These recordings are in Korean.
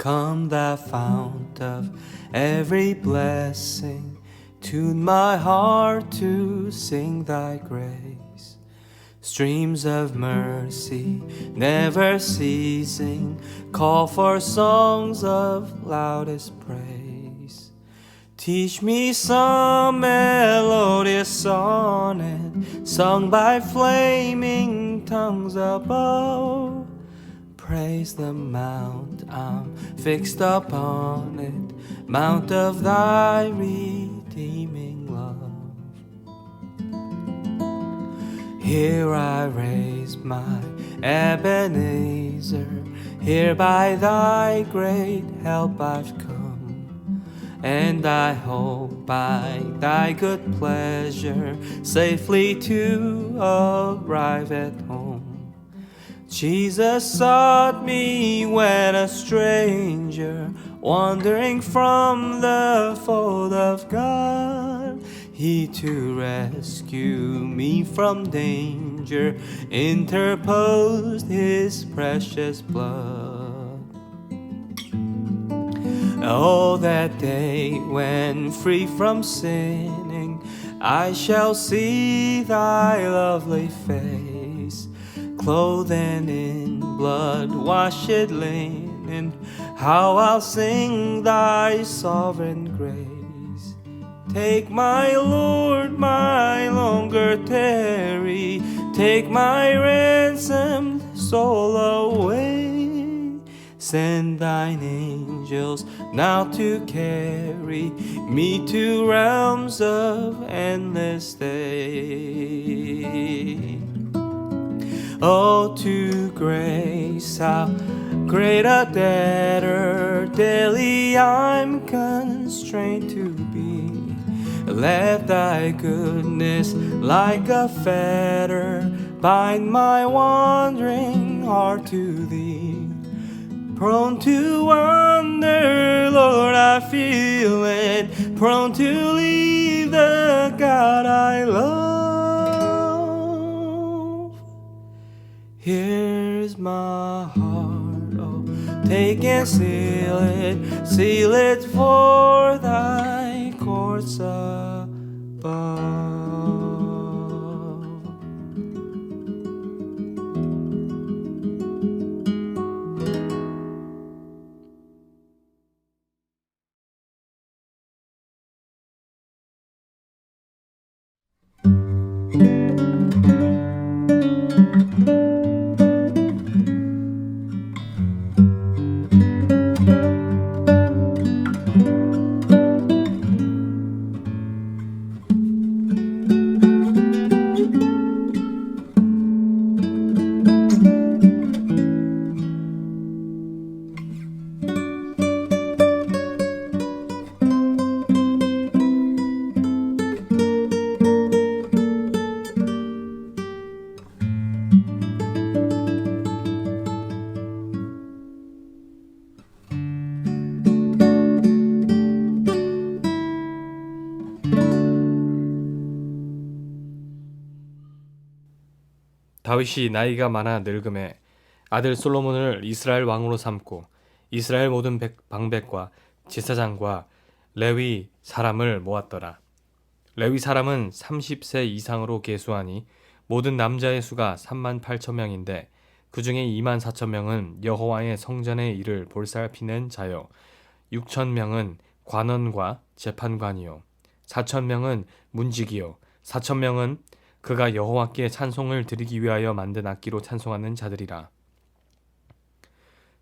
Come, thou fount of every blessing, tune my heart to sing thy grace. Streams of mercy, never ceasing, call for songs of loudest praise. Teach me some melodious sonnet, sung by flaming tongues above. Praise the mount I'm fixed upon it, mount of thy redeeming love. Here I raise my Ebenezer, here by thy great help I've come. And I hope by thy good pleasure safely to arrive at home. Jesus sought me when a stranger, wandering from the fold of God. He to rescue me from danger interposed his precious blood. Oh, that day when free from sinning, I shall see thy lovely face, clothed in blood washed linen. How I'll sing thy sovereign grace. Take my Lord, my longer tarry. Take my ransomed soul away. Send thine angels now to carry me to realms of endless day. Oh, to grace, how great a debtor daily I'm constrained to be. Let thy goodness like a fetter bind my wandering heart to thee. Prone to wander, Lord, I feel it. Prone to leave the God I love. Here's my heart, oh, take and seal it, seal it for thy courts above. 다윗이 나이가 많아 늙음에 아들 솔로몬을 이스라엘 왕으로 삼고 이스라엘 모든 백- 방백과 제사장과 레위 사람을 모았더라. 레위 사람은 30세 이상으로 계수하니 모든 남자의 수가 3만 8천 명인데 그 중에 2만 4천 명은 여호와의 성전의 일을 볼살피는 자요. 6천 명은 관원과 재판관이요. 4천 명은 문지기요. 4천 명은 그가 여호와께 찬송을 드리기 위하여 만든 악기로 찬송하는 자들이라.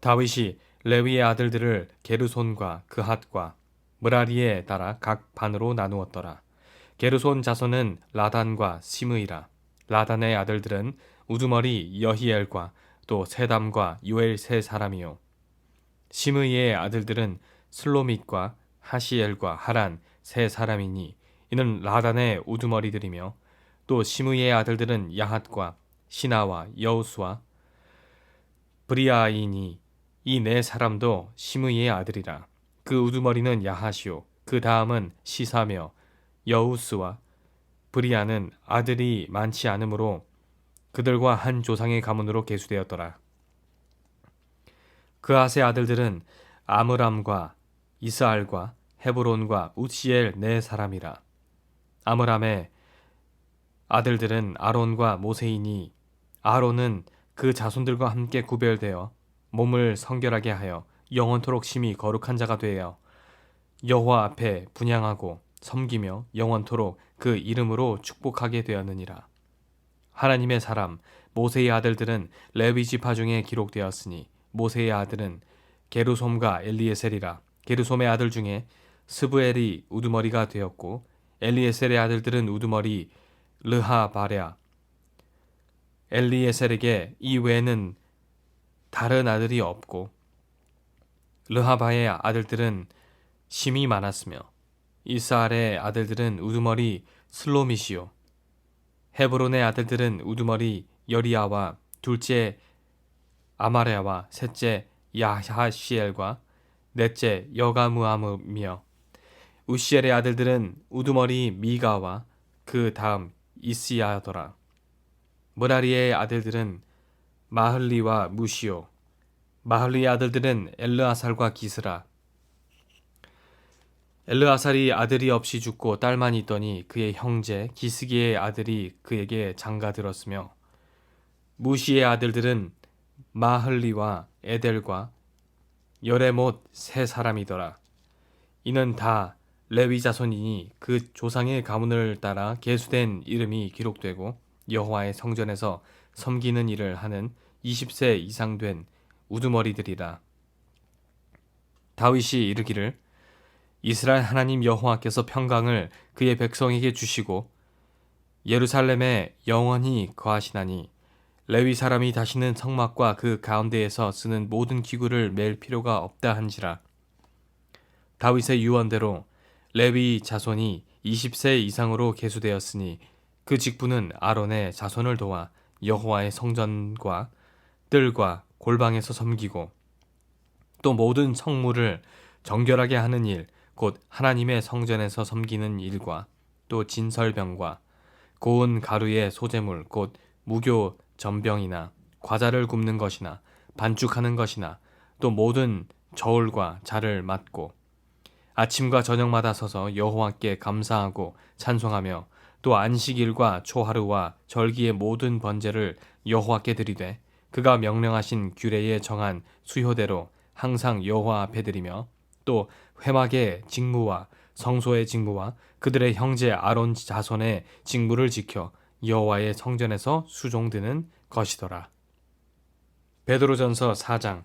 다윗이 레위의 아들들을 게르손과 그핫과 무라리에 따라 각 반으로 나누었더라. 게르손 자손은 라단과 시므이라. 라단의 아들들은 우두머리 여히엘과 또 세담과 요엘 세 사람이요. 시므이의 아들들은 슬로밋과 하시엘과 하란 세 사람이니 이는 라단의 우두머리들이며 또 시므의 아들들은 야핫과 시나와 여우수와 브리아이니 이네 사람도 시므의 아들이라. 그 우두머리는 야하시오 그 다음은 시사며 여우스와 브리아는 아들이 많지 않으므로 그들과 한 조상의 가문으로 계수되었더라. 그 아세 아들들은 아므람과 이스알과 헤브론과 우시엘 네 사람이라. 아므람의 아들들은 아론과 모세이니 아론은 그 자손들과 함께 구별되어 몸을 성결하게 하여 영원토록 심히 거룩한 자가 되어 여호와 앞에 분양하고 섬기며 영원토록 그 이름으로 축복하게 되었느니라. 하나님의 사람 모세의 아들들은 레위 지파 중에 기록되었으니 모세의 아들은 게르솜과 엘리에셀이라. 게르솜의 아들 중에 스브엘이 우두머리가 되었고 엘리에셀의 아들들은 우두머리 르하 바랴. 엘리에셀에게 이 외에는 다른 아들이 없고 르하바의 아들들은 심이 많았으며 이스알의 아들들은 우두머리 슬로미시오 헤브론의 아들들은 우두머리 여리야와 둘째 아마레와 셋째 야하시엘과 넷째 여가무아므며 우시엘의 아들들은 우두머리 미가와 그 다음 이스야더라. 무라리의 아들들은 마흘리와 무시오. 마흘리의 아들들은 엘르아살과 기스라. 엘르아살이 아들이 없이 죽고 딸만 있더니 그의 형제 기스기의 아들이 그에게 장가들었으며 무시의 아들들은 마흘리와 에델과 여레못 세 사람이더라. 이는 다 레위 자손이니 그 조상의 가문을 따라 계수된 이름이 기록되고 여호와의 성전에서 섬기는 일을 하는 20세 이상 된 우두머리들이라. 다윗이 이르기를 이스라엘 하나님 여호와께서 평강을 그의 백성에게 주시고 예루살렘에 영원히 거하시나니 레위 사람이 다시는 성막과 그 가운데에서 쓰는 모든 기구를 맬 필요가 없다 한지라 다윗의 유언대로 레위 자손이 20세 이상으로 계수되었으니 그 직분은 아론의 자손을 도와 여호와의 성전과 뜰과 골방에서 섬기고 또 모든 성물을 정결하게 하는 일, 곧 하나님의 성전에서 섬기는 일과 또 진설병과 고운 가루의 소재물, 곧 무교 전병이나 과자를 굽는 것이나 반죽하는 것이나 또 모든 저울과 자를 맡고 아침과 저녁마다 서서 여호와께 감사하고 찬송하며 또 안식일과 초하루와 절기의 모든 번제를 여호와께 드리되 그가 명령하신 규례에 정한 수효대로 항상 여호와 앞에 드리며 또 회막의 직무와 성소의 직무와 그들의 형제 아론 자손의 직무를 지켜 여호와의 성전에서 수종드는 것이더라. 베드로전서 4장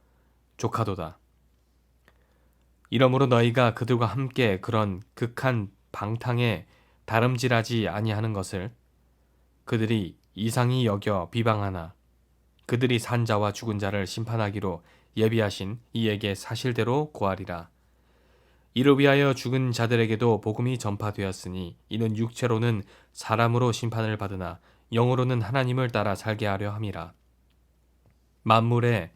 조카도다. 이러므로 너희가 그들과 함께 그런 극한 방탕에 다름질하지 아니하는 것을 그들이 이상히 여겨 비방하나 그들이 산 자와 죽은 자를 심판하기로 예비하신 이에게 사실대로 고하리라. 이를 위하여 죽은 자들에게도 복음이 전파되었으니 이는 육체로는 사람으로 심판을 받으나 영으로는 하나님을 따라 살게 하려 함이라. 만물의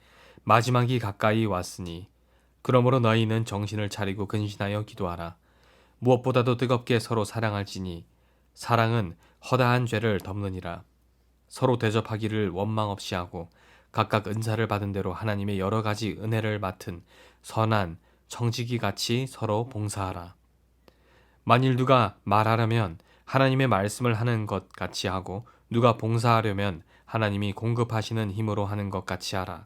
마지막이 가까이 왔으니 그러므로 너희는 정신을 차리고 근신하여 기도하라. 무엇보다도 뜨겁게 서로 사랑할지니 사랑은 허다한 죄를 덮느니라. 서로 대접하기를 원망 없이 하고 각각 은사를 받은 대로 하나님의 여러 가지 은혜를 맡은 선한 청지기 같이 서로 봉사하라. 만일 누가 말하려면 하나님의 말씀을 하는 것 같이 하고 누가 봉사하려면 하나님이 공급하시는 힘으로 하는 것 같이 하라.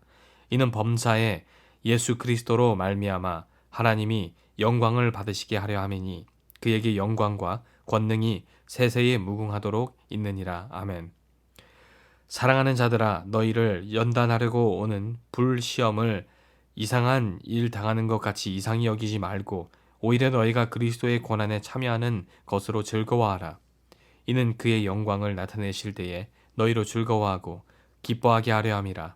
이는 범사에 예수 그리스도로 말미암아 하나님이 영광을 받으시게 하려 함이니 그에게 영광과 권능이 세세에 무궁하도록 있느니라. 아멘. 사랑하는 자들아 너희를 연단하려고 오는 불시험을 이상한 일 당하는 것 같이 이상히 여기지 말고 오히려 너희가 그리스도의 고난에 참여하는 것으로 즐거워하라. 이는 그의 영광을 나타내실 때에 너희로 즐거워하고 기뻐하게 하려 함이라.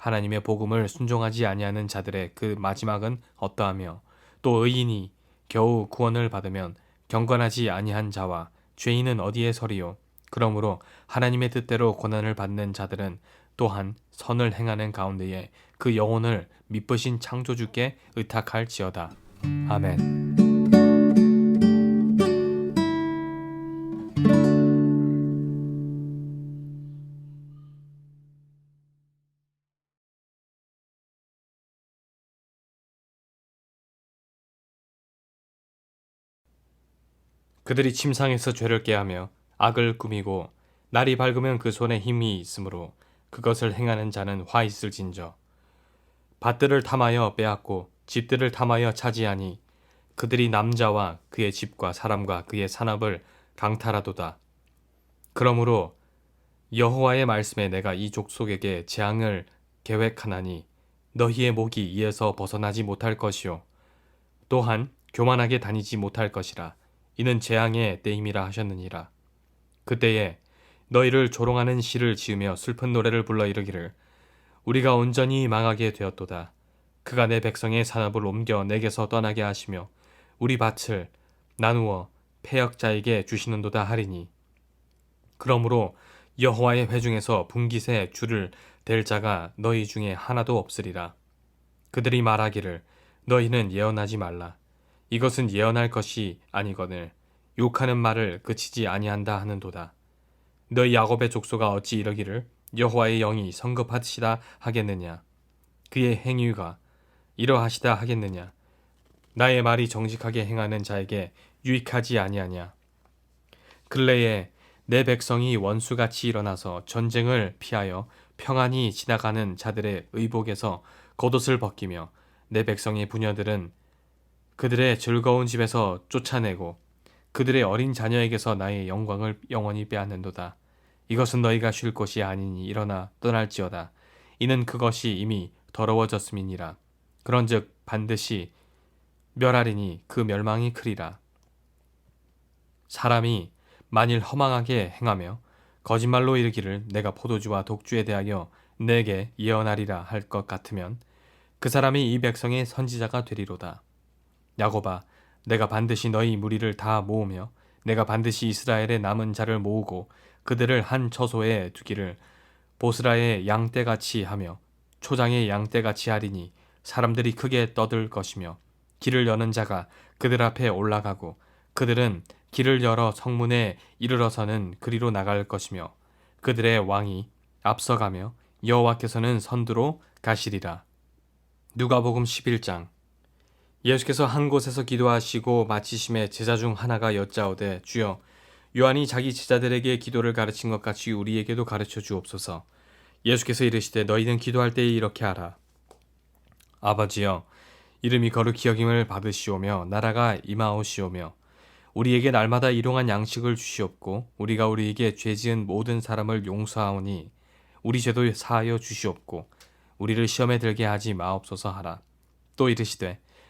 하나님의 복음을 순종하지 아니하는 자들의 그 마지막은 어떠하며 또 의인이 겨우 구원을 받으면 경건하지 아니한 자와 죄인은 어디에 서리요 그러므로 하나님의 뜻대로 고난을 받는 자들은 또한 선을 행하는 가운데에 그 영혼을 미쁘신 창조주께 의탁할지어다 아멘. 그들이 침상에서 죄를 깨하며 악을 꾸미고 날이 밝으면 그 손에 힘이 있으므로 그것을 행하는 자는 화 있을진저. 밭들을 탐하여 빼앗고 집들을 탐하여 차지하니 그들이 남자와 그의 집과 사람과 그의 산업을 강탈하도다. 그러므로 여호와의 말씀에 내가 이 족속에게 재앙을 계획하나니 너희의 목이 이에서 벗어나지 못할 것이요. 또한 교만하게 다니지 못할 것이라 이는 재앙의 때임이라 하셨느니라. 그때에 너희를 조롱하는 시를 지으며 슬픈 노래를 불러 이르기를 우리가 온전히 망하게 되었도다. 그가 내 백성의 산업을 옮겨 내게서 떠나게 하시며 우리 밭을 나누어 패역자에게 주시는도다 하리니 그러므로 여호와의 회중에서 분깃에 줄을 댈 자가 너희 중에 하나도 없으리라. 그들이 말하기를 너희는 예언하지 말라. 이것은 예언할 것이 아니거늘 욕하는 말을 그치지 아니한다 하는도다. 너희 야곱의 족소가 어찌 이러기를 여호와의 영이 성급하시다 하겠느냐? 그의 행위가 이러하시다 하겠느냐? 나의 말이 정직하게 행하는 자에게 유익하지 아니하냐? 근래에 내 백성이 원수같이 일어나서 전쟁을 피하여 평안히 지나가는 자들의 의복에서 겉옷을 벗기며 내 백성의 부녀들은 그들의 즐거운 집에서 쫓아내고 그들의 어린 자녀에게서 나의 영광을 영원히 빼앗는도다. 이것은 너희가 쉴 곳이 아니니 일어나 떠날지어다. 이는 그것이 이미 더러워졌음이니라. 그런즉 반드시 멸하리니 그 멸망이 크리라. 사람이 만일 허망하게 행하며 거짓말로 이르기를 내가 포도주와 독주에 대하여 내게 예언하리라 할 것 같으면 그 사람이 이 백성의 선지자가 되리로다. 야곱아, 내가 반드시 너희 무리를 다 모으며 내가 반드시 이스라엘의 남은 자를 모으고 그들을 한 처소에 두기를 보스라의 양떼같이 하며 초장의 양떼같이 하리니 사람들이 크게 떠들 것이며 길을 여는 자가 그들 앞에 올라가고 그들은 길을 열어 성문에 이르러서는 그리로 나갈 것이며 그들의 왕이 앞서가며 여호와께서는 선두로 가시리라. 누가복음 11장 예수께서 한 곳에서 기도하시고 마치심에 제자 중 하나가 여짜오되 주여 요한이 자기 제자들에게 기도를 가르친 것 같이 우리에게도 가르쳐 주옵소서. 예수께서 이르시되 너희는 기도할 때에 이렇게 하라. 아버지여 이름이 거룩히 여김을 받으시오며 나라가 임하오시오며 우리에게 날마다 일용한 양식을 주시옵고 우리가 우리에게 죄 지은 모든 사람을 용서하오니 우리 죄도 사하여 주시옵고 우리를 시험에 들게 하지 마옵소서 하라. 또 이르시되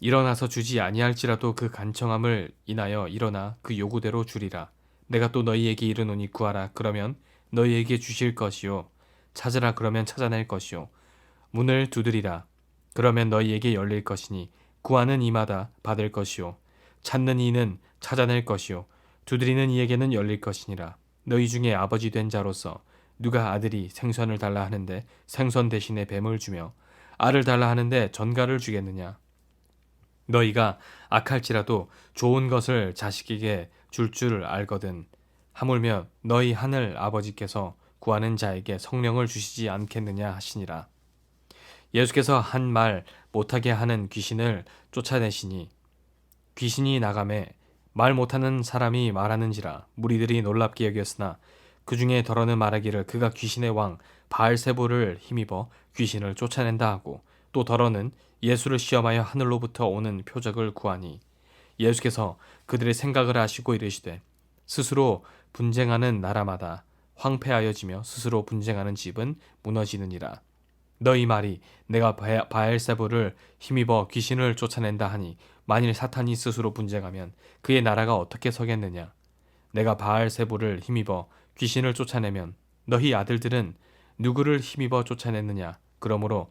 일어나서 주지 아니할지라도 그 간청함을 인하여 일어나 그 요구대로 주리라. 내가 또 너희에게 이르노니 구하라. 그러면 너희에게 주실 것이요. 찾으라. 그러면 찾아낼 것이요. 문을 두드리라. 그러면 너희에게 열릴 것이니 구하는 이마다 받을 것이요. 찾는 이는 찾아낼 것이요. 두드리는 이에게는 열릴 것이니라. 너희 중에 아버지 된 자로서 누가 아들이 생선을 달라 하는데 생선 대신에 뱀을 주며 알을 달라 하는데 전갈을 주겠느냐? 너희가 악할지라도 좋은 것을 자식에게 줄 줄 알거든. 하물며 너희 하늘 아버지께서 구하는 자에게 성령을 주시지 않겠느냐 하시니라. 예수께서 한 말 못하게 하는 귀신을 쫓아내시니 귀신이 나감에 말 못하는 사람이 말하는지라 무리들이 놀랍게 여겼으나 그 중에 더러는 말하기를 그가 귀신의 왕 바알세부를 힘입어 귀신을 쫓아낸다 하고 또 더러는 예수를 시험하여 하늘로부터 오는 표적을 구하니 예수께서 그들의 생각을 아시고 이르시되 스스로 분쟁하는 나라마다 황폐하여지며 스스로 분쟁하는 집은 무너지느니라. 너희 말이 내가 바- 바알세부를 힘입어 귀신을 쫓아낸다 하니 만일 사탄이 스스로 분쟁하면 그의 나라가 어떻게 서겠느냐? 내가 바알세부를 힘입어 귀신을 쫓아내면 너희 아들들은 누구를 힘입어 쫓아냈느냐? 그러므로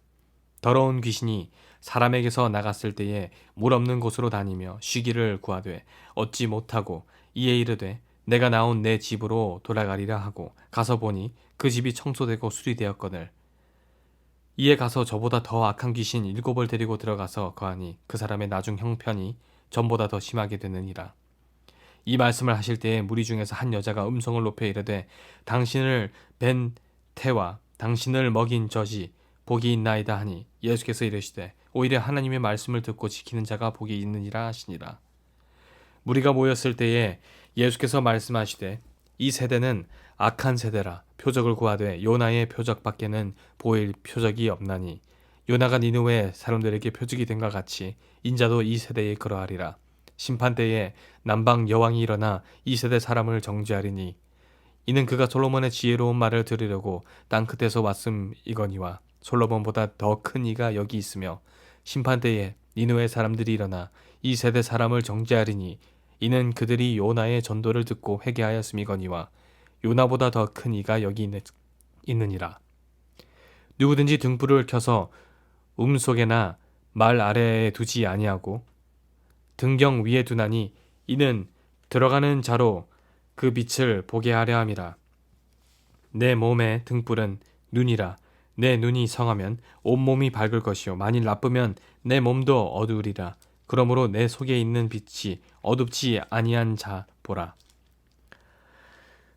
더러운 귀신이 사람에게서 나갔을 때에 물 없는 곳으로 다니며 쉬기를 구하되 얻지 못하고 이에 이르되 내가 나온 내 집으로 돌아가리라 하고 가서 보니 그 집이 청소되고 수리되었거늘. 이에 가서 저보다 더 악한 귀신 일곱을 데리고 들어가서 거하니 그 사람의 나중 형편이 전보다 더 심하게 되느니라. 이 말씀을 하실 때에 무리 중에서 한 여자가 음성을 높여 이르되 당신을 뵌 태와 당신을 먹인 젖이 복이 있나이다 하니 예수께서 이르시되 오히려 하나님의 말씀을 듣고 지키는 자가 복이 있느니라 하시니라. 무리가 모였을 때에 예수께서 말씀하시되 이 세대는 악한 세대라 표적을 구하되 요나의 표적밖에는 보일 표적이 없나니 요나가 니누의 사람들에게 표적이 된과 같이 인자도 이 세대에 그러하리라. 심판 때에 남방 여왕이 일어나 이 세대 사람을 정죄하리니 이는 그가 솔로몬의 지혜로운 말을 들으려고 땅 끝에서 왔음 이거니와 솔로몬보다 더 큰 이가 여기 있으며 심판 때에 니누의 사람들이 일어나 이 세대 사람을 정죄하리니 이는 그들이 요나의 전도를 듣고 회개하였음이거니와 요나보다 더 큰 이가 여기 있느, 있느니라. 누구든지 등불을 켜서 음 속에나 말 아래에 두지 아니하고 등경 위에 두나니 이는 들어가는 자로 그 빛을 보게 하려 함이라. 내 몸의 등불은 눈이라 내 눈이 성하면 온몸이 밝을 것이요. 만일 나쁘면 내 몸도 어두우리라. 그러므로 내 속에 있는 빛이 어둡지 아니한 자 보라.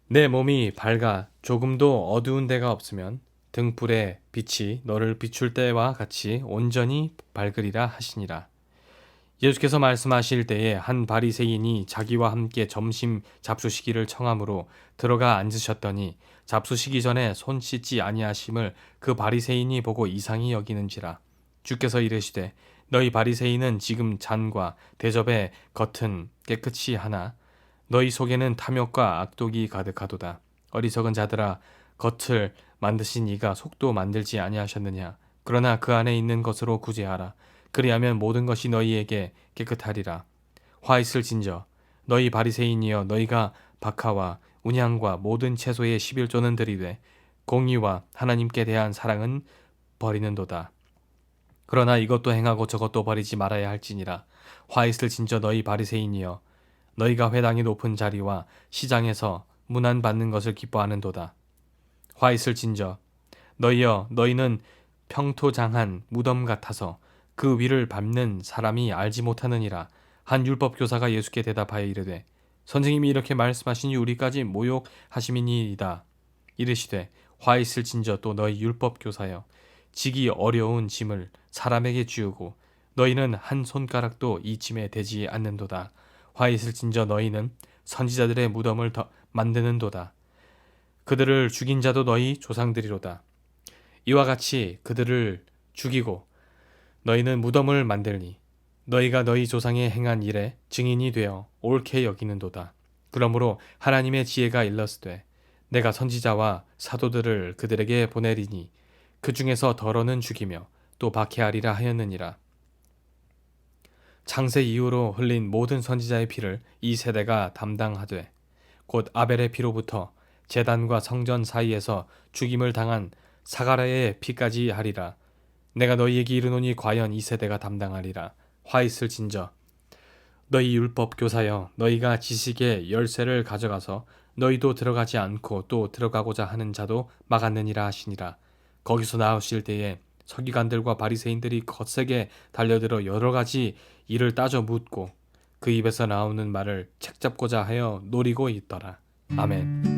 내 몸이 밝아 조금도 어두운 데가 없으면 등불의 빛이 너를 비출 때와 같이 온전히 밝으리라 하시니라 예수께서 말씀하실 때에 한 바리새인이 자기와 함께 점심 잡수시기를 청함으로 들어가 앉으셨더니 잡수시기 전에 손 씻지 아니하심을 그 바리새인이 보고 이상히 여기는지라. 주께서 이르시되 너희 바리새인은 지금 잔과 대접의 겉은 깨끗이 하나? 너희 속에는 탐욕과 악독이 가득하도다. 어리석은 자들아 겉을 만드신 이가 속도 만들지 아니하셨느냐? 그러나 그 안에 있는 것으로 구제하라 그리하면 모든 것이 너희에게 깨끗하리라. 화 있을 진저 너희 바리새인이여 너희가 박하와 운향과 모든 채소의 11조는 들이되 공의와 하나님께 대한 사랑은 버리는도다. 그러나 이것도 행하고 저것도 버리지 말아야 할지니라. 화 있을 진저 너희 바리새인이여 너희가 회당의 높은 자리와 시장에서 문안 받는 것을 기뻐하는도다. 화 있을 진저 너희여 너희는 평토장한 무덤 같아서 그 위를 밟는 사람이 알지 못하느니라. 한 율법 교사가 예수께 대답하여 이르되 선생님이 이렇게 말씀하시니 우리까지 모욕하심이니이다. 이르시되 화 있을진저 또 너희 율법 교사여 지기 어려운 짐을 사람에게 지우고 너희는 한 손가락도 이 짐에 대지 않는도다. 화 있을진저 너희는 선지자들의 무덤을 더 만드는도다. 그들을 죽인 자도 너희 조상들이로다. 이와 같이 그들을 죽이고 너희는 무덤을 만들니 너희가 너희 조상의 행한 일에 증인이 되어 옳게 여기는도다. 그러므로 하나님의 지혜가 일렀으되 내가 선지자와 사도들을 그들에게 보내리니 그 중에서 더러는 죽이며 또 박해하리라 하였느니라. 창세 이후로 흘린 모든 선지자의 피를 이 세대가 담당하되 곧 아벨의 피로부터 제단과 성전 사이에서 죽임을 당한 사가랴의 피까지 하리라. 내가 너희에게 이르노니 과연 이 세대가 담당하리라. 화 있을 진저. 너희 율법 교사여 너희가 지식의 열쇠를 가져가서 너희도 들어가지 않고 또 들어가고자 하는 자도 막았느니라 하시니라. 거기서 나오실 때에 서기관들과 바리새인들이 거세게 달려들어 여러 가지 일을 따져 묻고 그 입에서 나오는 말을 책잡고자 하여 노리고 있더라. 아멘.